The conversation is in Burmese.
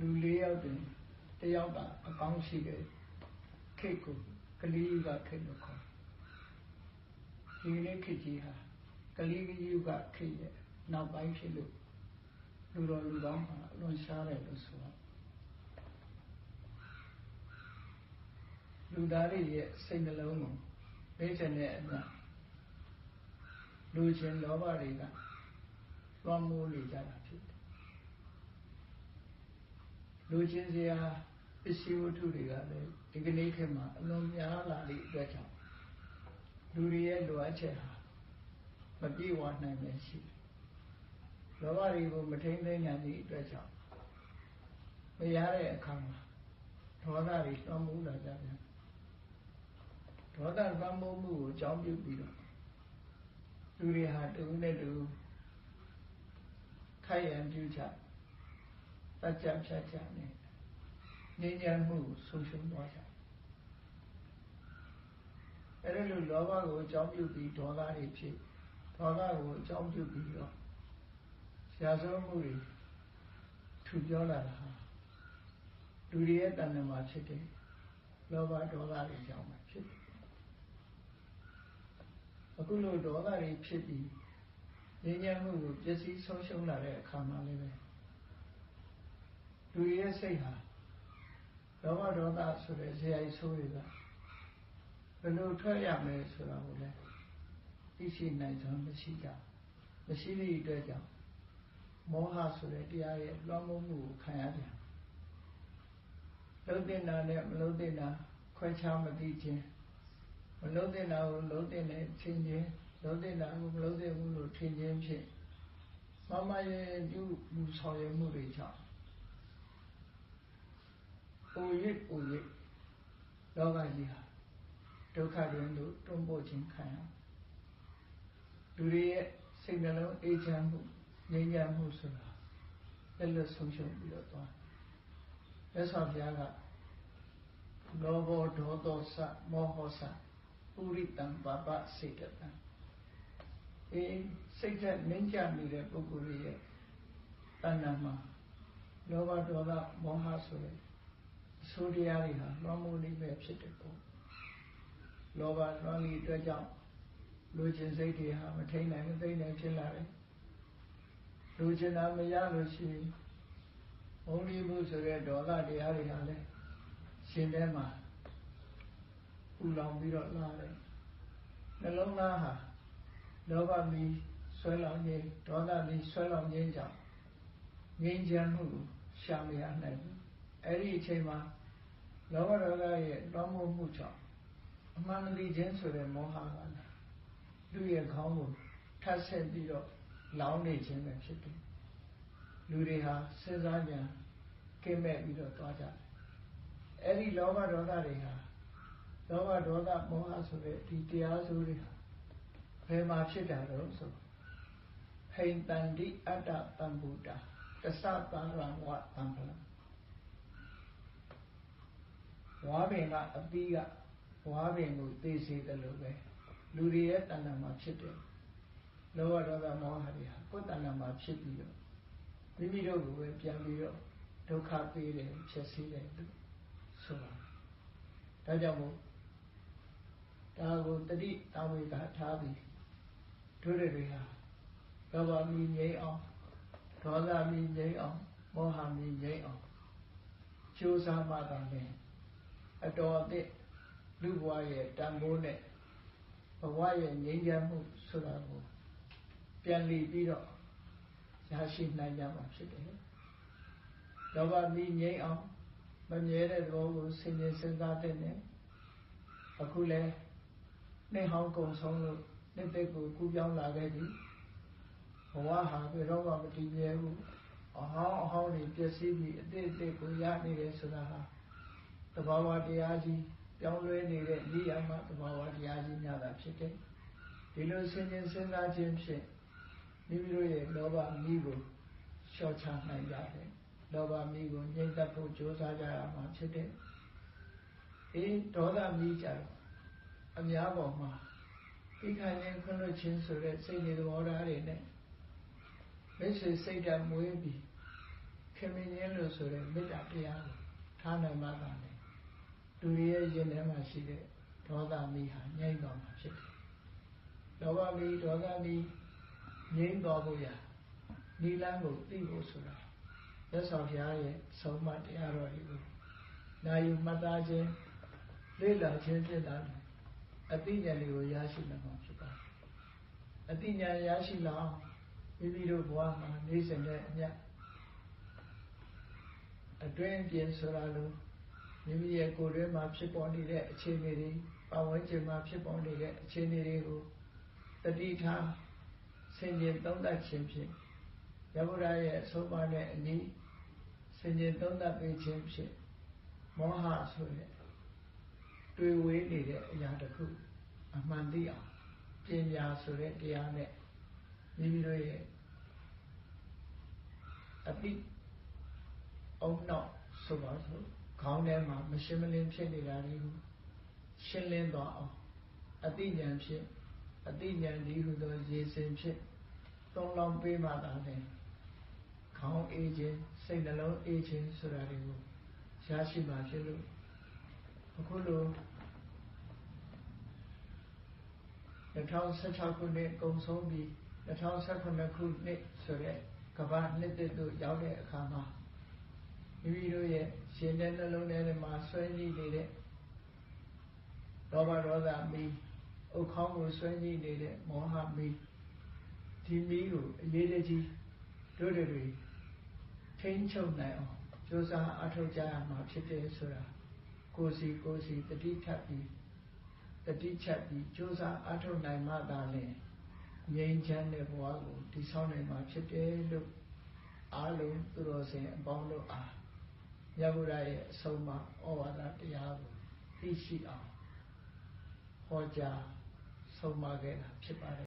လူ၄ယောက်တွင်တယောက်ကအကောင်းရှိတဲ့ခိတ်ကိုကလေးကခိတ်လို့ခေါ်ဒီနေ့ခိတ်ကြီးဟာကလေးကြီးကခိတ်ရဲ့နောက်ပိုင်းဖြစ်လို့လူတော်လူကောင်းမှာလွန်ရှားတယ်လို့ဆိုတော့လူသားတွေရဲ့စိတ်နှလုံးကိုသိချင်တဲ့အမြတ်လူချင်းလောဘတွေကလွှမ်းမိုးနေကြတာဖြစ်တယ် လူချင်းစရာပစ္စည်းဝတ္ထုတွေကလည်းဒီကနေ့ခေတ်မှာအလွန်များလာသည့်အတွက်ကြောင့်လူတွေရဲ့လိုအပ်ချက်ဟာမပြည့်ဝနိုင်ပဲရှိတယ်လောဘတွေကိုမထိန်သိမ်းနိုင်သည့်အတွက်ကြောင့်မရတဲ့အခါမှာဒေါသတွေလွှမ်းမိုးလာကြပြန်ဒေါသလွှမ်းမိုးမှုကိုအကြောင်းပြုပြီးတော့လူတွေဟာတူနဲ့တူခိုက်ရန်ပြုကြ တတ်ကြဖြတ်ကြနေငြိမ်းချမ်းမှုဆုံးရှုံးသွားကြအဲ့ဒါလိုလောဘကိုအကြောင်းပြုပြီးဒေါသတွေဖြစ်ဒေါသကိုအကြောင်းပြုပြီးတော့ရာဇဝမှုတွေထူပြောလာတာဟာလူတွေရဲ့တဏ္ဍာမှာဖြစ်တယ်လောဘဒေါသတွေကြောင့်ဖြစ်တယ်အခုလိုဒေါသတွေဖြစ်ပြီးငြိမ်းချမ်းမှုကိုပျက်စီးဆုံးရှုံးလာတဲ့အခါမှာလည်းပဲ လူရဲ့စိတ်ဟာလောဘဒေါသဆိုတဲ့ဇေယျဆိုးတွေကဘယ်လိုထွက်ရမလဲဆိုတာကိုလည်းသိရှိနိုင်စွမ်းမရှိကြမရှိသည့်အတွက်ကြောင့်မောဟဆိုတဲ့တရားရဲ့လွှမ်းမိုးမှုကိုခံရပြန်လုံးတင်တာနဲ့မလုံးတင်တာခွဲခြားမသိခြင်းမလုံးတင်တာကိုလုံးတင်တဲ့ချင်းချင်းလုံးတင်တာကိုမလုံးတင်ဘူးလို့ထင်ခြင်းဖြင့်မမရဲ့ပြုမှုဆောင်ရွက်မှုတွေကြောင့် ပူရစ်ပူရစ်လောကကြီးဟာဒုက္ခတွင်လို့တွန်းပို့ခြင်းခံရလူတွေရဲ့စိတ်နှလုံးအေးချမ်းမှုငြိမ်းချမ်းမှုဆိုတာလက်လွတ်ဆုံးရှုံးပြီးတော့သွားလက်ဆောင်ဘုရားကလောဘောဒေါသောစမောဟောစပုရိတံပါပစေတတံအေးစိတ်သက်နှိမ့်ချနေတဲ့ပုဂ္ဂိုလ်ရဲ့တဏ္ဍာမှာလောဘဒေါသမောဟဆိုတဲ့အ ဆိုးတရားတွေဟာလွှမ်းမိုးနေပဲဖြစ်တယ်ပေါ့လောဘလွှမ်းပြီးအတွက်ကြောင့်လူချင်းစိတ်တွေဟာမထိန်နိုင်မသိနိုင်ဖြစ်လာတယ်လူချင်တာမရလို့ရှိရင်ဘုံဒီမှုဆိုတဲ့ဒေါသတရားတွေဟာလည်းရှင်ထဲမှာပူလောင်ပြီးတော့လာတယ်နှလုံးသားဟာလောဘမီဆွဲလောင်ခြင်းဒေါသမီဆွဲလောင်ခြင်းကြောင့်ငြိမ်းချမ်းမှုရှာမရနိုင်ဘူးအဲ့ဒီအချိန်မှာ လောဘဒေါသရဲ့လွှမ်းမိုးမှုကြောင့်အမှန်မသိခြင်းဆိုတဲ့မောဟကလည်းလူရဲ့ခေါင်းကိုထပ်ဆက်ပြီးတော့လောင်းနေခြင်းပဲဖြစ်တယ်လူတွေဟာစဉ်းစားကြံကင်းမဲ့ပြီးတော့သွားကြတယ်အဲ့ဒီလောဘဒေါသတွေဟာလောဘဒေါသမောဟဆိုတဲ့ဒီတရားစုတွေဟာဘယ်မှာဖြစ်တာတော့ဆိုဟိန်တန္တိအတ္တတံဘူတာတသတံရံဝတံပလ ဝါပင်ကအပီးကဝါပင်ကိုသိစေတယ်လို့ပဲလူတွေရဲ့တဏ္ဍာမှာဖြစ်တယ်လောဘဒေါသမောဟတွေဟာကိုယ်တဏ္ဍာမှာဖြစ်ပြီးတော့မိမိတို့ကိုပဲပြန်ပြီးတော့ဒုက္ခပေးတယ်ဖြစ်စေတယ်လို့ဆိုတာဒါကြောင့်မို့ဒါကိုတတိတဝေကထားပြီးတို့တွေဟာလောဘမီငြိမ်းအောင်ဒေါသမီငြိမ်းအောင်မောဟမီငြိမ်းအောင်ကြိုးစားမှသာလေ အတော်အသည့်လူဘဝရဲ့တန်ဖိုးနဲ့ဘဝရဲ့ငြိမ်းချမ်းမှုဆိုတာကိုပြန်လည်ပြီးတော့ရရှိနိုင်ကြမှာဖြစ်တယ်။လောဘမီငြိမ်းအောင်မမြဲတဲ့သဘောကိုဆင်ခြင်စဉ်းစားတဲ့နဲ့အခုလဲနှိဟောင်းကုံဆုံးလို့နှစ်သက်ကိုကူးပြောင်းလာခဲ့ပြီဘဝဟာဘယ်တော့မှမတည်မြဲဘူးအဟောင်းအဟောင်းတွေပျက်စီးပြီးအတိတ်အတိတ်ကိုရနေတယ်ဆိုတာဟာ တဘာဝတရားကြီးပြောင်းလဲနေတဲ့ဤအမှတဘာဝတရားကြီးများတာဖြစ်တယ်ဒီလိုဆင်ခြင်စဉ်းစားခြင်းဖြင့်မိမိတို့ရဲ့လောဘမိကိုလျှော့ချနိုင်ကြတယ်လောဘမိကိုငြိမ့်သက်ဖို့ကြိုးစားကြရမှာဖြစ်တယ်အေးဒေါသမိကြတော့အများပေါ်မှာသိခံခြင်းခွင့်လွှတ်ခြင်းဆိုတဲ့စိတ်နေသဘောထားတွေနဲ့မိတ်ဆွေစိတ်ဓာတ်မွေးပြီးခင်မင်းရင်းလို့ဆိုတဲ့မေတ္တာတရားကိုထားနိုင်မှသာလေ လူတွေရဲ့ရင်ထဲမှာရှိတဲ့ဒေါသမီးဟာငြိမ့်သွားမှာဖြစ်တယ်။လောဘမီးဒေါသမီးငြိမ့်သွားဖို့ရနိလန်းကိုသိဖို့ဆိုတာရသော်ဘုရားရဲ့ဆုံးမတရားတော်တွေကိုနာယူမှတ်သားခြင်းလေ့လာခြင်းဖြစ်တာလေအသိဉာဏ်တွေကိုရရှိလာမှာဖြစ်ပါတယ်။အသိဉာဏ်ရရှိလာအောင်မိမိတို့ဘဝမှာနေစဉ်နဲ့အမြတ်အတွင်းပြင်ဆိုတာလို့ မိမိရဲ့ကိုယ်ထဲမှာဖြစ်ပေါ်နေတဲ့အခြေအနေတွေပတ်ဝန်းကျင်မှာဖြစ်ပေါ်နေတဲ့အခြေအနေတွေကိုတတိထားဆင်ခြင်သုံးသပ်ခြင်းဖြင့်ရဗုဒ္ဓရဲ့အဆုံးအမနဲ့အနည်းဆင်ခြင်သုံးသပ်ပေးခြင်းဖြင့်မောဟဆိုတဲ့တွေ့ဝေးနေတဲ့အရာတစ်ခုအမှန်သိအောင်ပညာဆိုတဲ့တရားနဲ့မိမိတို့ရဲ့အတိအောင်တော့ဆိုပါစို့ ခေါင်းထဲမှာမရှင်းမလင်းဖြစ်နေတာတွေကိုရှင်းလင်းသွားအောင်အတိဉာဏ်ဖြင့်အတိဉာဏ်ဒီဟုသောရေစင်ဖြင့်သုံးလောင်းပေးမှသာလေခေါင်းအေးခြင်းစိတ်နှလုံးအေးခြင်းဆိုတာတွေကိုရရှိမှဖြစ်လို့အခုလို2016ခုနှစ်ကုန်ဆုံးပြီး2018ခုနှစ်ဆိုတဲ့ကမ္ဘာနှစ်သစ်တို့ရောက်တဲ့အခါမှာ မိမိတို့ရဲ့ရှင်တဲ့နှလုံးထဲမှာဆွဲကြည့်နေတဲ့ဒေါဘဒေါသမီးဥခေါင်းကိုဆွဲကြည့်နေတဲ့မောဟမီးဒီမီးကိုအရေးတကြီးတို့တွေထိန်းချုပ်နိုင်အောင်ကြိုးစားအထောက်ကြရမှာဖြစ်တယ်ဆိုတာကိုယ်စီကိုယ်စီတတိထပ်ပြီးတတိချက်ပြီးကြိုးစားအထောက်နိုင်မှသာလေငြိမ်းချမ်းတဲ့ဘဝကိုတည်ဆောက်နိုင်မှာဖြစ်တယ်လို့အားလုံးသူတော်စင်အပေါင်းတို့အား မြတ်ဗုဒ္ဓရဲ့အဆုံးအမဩဝါဒတရားကိုသိရှိအောင်ဟောကြားဆုံးမခဲ့တာဖြစ်ပါတယ်